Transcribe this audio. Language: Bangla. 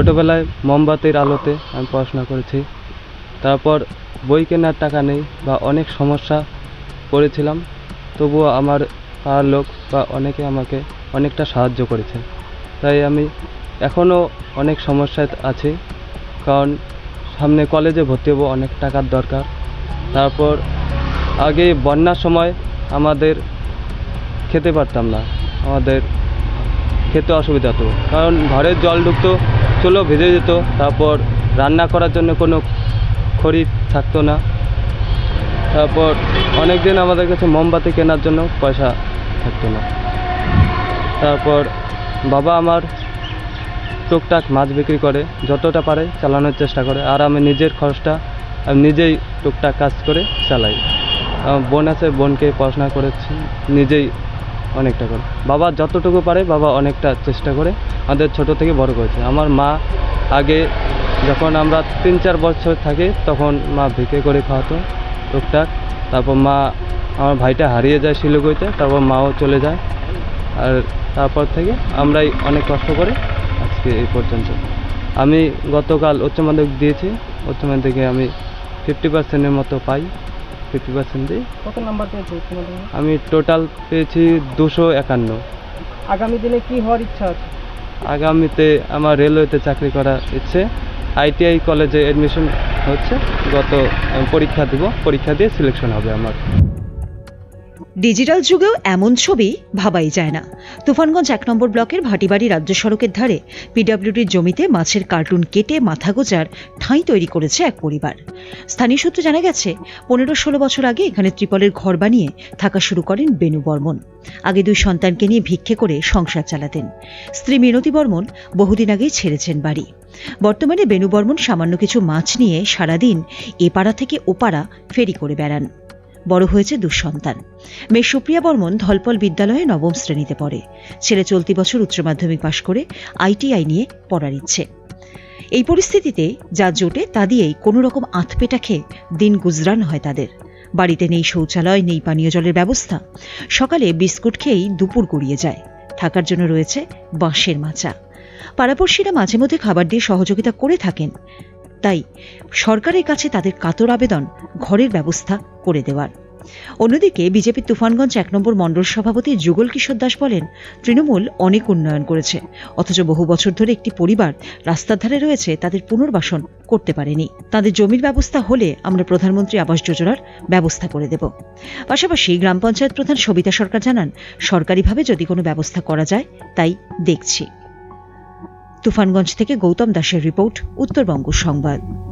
ছোটোবেলায় মোমবাতির আলোতে আমি পড়াশোনা করেছি। তারপর বই কেনার টাকা নেই বা অনেক সমস্যা পড়েছিলাম, তবুও আমার পাড়ার লোক বা অনেকে আমাকে অনেকটা সাহায্য করেছে। তাই আমি এখনও অনেক সমস্যায় আছি, কারণ সামনে কলেজে ভর্তি হব অনেক টাকার দরকার। তারপর আগে বন্যার সময় আমাদের খেতে পারতাম না, আমাদের খেতে অসুবিধা হতো। কারণ ঘরের জল ঢুকতো চুলো ভেজে যেত, তারপর রান্না করার জন্য কোনো খড়ি থাকতো না। তারপর অনেক দিন আমাদের কাছে মোমবাতি কেনার জন্য পয়সা থাকতো না। তারপর বাবা আমার টুকটাক মাছ বিক্রি করে, যতটা পারে চালানোর চেষ্টা করে, আর আমি নিজের খরচটা আমি নিজেই টুকটাক কাজ করে চালাই। বোন আছে, বোনকে পড়াশোনা করেছি, নিজেই অনেকটা করে। বাবা যতটুকু পারে বাবা অনেকটা চেষ্টা করে আমাদের ছোট থেকে বড় করেছে। আমার মা আগে যখন আমরা তিন চার বছর থাকি তখন মা ভিকে করে খাওয়াতো টুকটাক। তারপর মা আমার ভাইটা হারিয়ে যায় শিলিগুড়িতে তারপর মাও চলে যায়। আর তারপর থেকে আমরাই অনেক কষ্ট করে আজকে এই পর্যন্ত। আমি গতকাল উচ্চ মাধ্যমিক দিয়েছি উচ্চ মাধ্যমিকে আমি ফিফটি পার্সেন্টের মতো পাই ফিফটি পার্সেন্ট দিই কত নাম্বার পেয়েছ আমি টোটাল পেয়েছি দুশো একান্ন। আগামী দিনে কি হওয়ার ইচ্ছা আছে? আগামীতে আমার রেলওয়েতে চাকরি করার ইচ্ছে। আইটিআই কলেজে অ্যাডমিশন হচ্ছে। গত পরীক্ষা দেব। পরীক্ষা দিয়ে সিলেকশন হবে আমার। ডিজিটাল যুগেও এমন ছবি ভাবাই যায় না। তুফানগঞ্জ এক নম্বর ব্লকের ভাটিবাড়ি রাজ্য সড়কের ধারে পিডব্লিউডির জমিতে মাছের কার্টুন কেটে মাথা গোজার ঠাঁই তৈরি করেছে এক পরিবার। স্থানীয় সূত্রে জানা গেছে, পনেরো ষোলো বছর আগে এখানে ত্রিপলের ঘর বানিয়ে থাকা শুরু করেন বেনু বর্মন। আগে দুই সন্তানকে নিয়ে ভিক্ষে করে সংসার চালাতেন। স্ত্রী মিনতি বর্মন বহুদিন আগেই ছেড়েছেন বাড়ি। বর্তমানে বেনু বর্মন সামান্য কিছু মাছ নিয়ে সারাদিন এপাড়া থেকে ও পাড়া ফেরি করে বেড়ান। বড় হয়েছে দুঃসন্তান। মেয়ে সুপ্রিয়া বর্মন ধলপল বিদ্যালয়ে নবম শ্রেণীতে পড়ে। ছেলে চলতি বছর উচ্চ মাধ্যমিক পাশ করে আইটিআই নিয়ে পড়ার ইচ্ছে। এই পরিস্থিতিতে যা জোটে তা দিয়েই কোনো রকম আধপেটা খেয়ে দিন গুজরান হয় তাদের। বাড়িতে নেই শৌচালয়, নেই পানীয় জলের ব্যবস্থা। সকালে বিস্কুট খেয়েই দুপুর গড়িয়ে যায়। থাকার জন্য রয়েছে বাঁশের মাচা। পাড়াপড়শিরা মাঝে মধ্যে খাবার দিয়ে সহযোগিতা করে থাকেন। তাই সরকারের কাছে তাদের কাতর আবেদন ঘরের ব্যবস্থা করে দেওয়ার। অন্যদিকে বিজেপির তুফানগঞ্জ এক নম্বর মণ্ডল সভাপতি যুগল কিশোর দাস বলেন, তৃণমূল অনেক উন্নয়ন করেছে, অথচ বহু বছর ধরে একটি পরিবার রাস্তার ধারে রয়েছে, তাদের পুনর্বাসন করতে পারেনি। তাদের জমির ব্যবস্থা হলে আমরা প্রধানমন্ত্রী আবাস যোজনার ব্যবস্থা করে দেব। পাশাপাশি গ্রাম পঞ্চায়েত প্রধান সবিতা সরকার জানান, সরকারিভাবে যদি কোনো ব্যবস্থা করা যায়, তাই দেখছি। তুফানগঞ্জ থেকে গৌতম দাসের রিপোর্ট উত্তরবঙ্গ সংবাদ।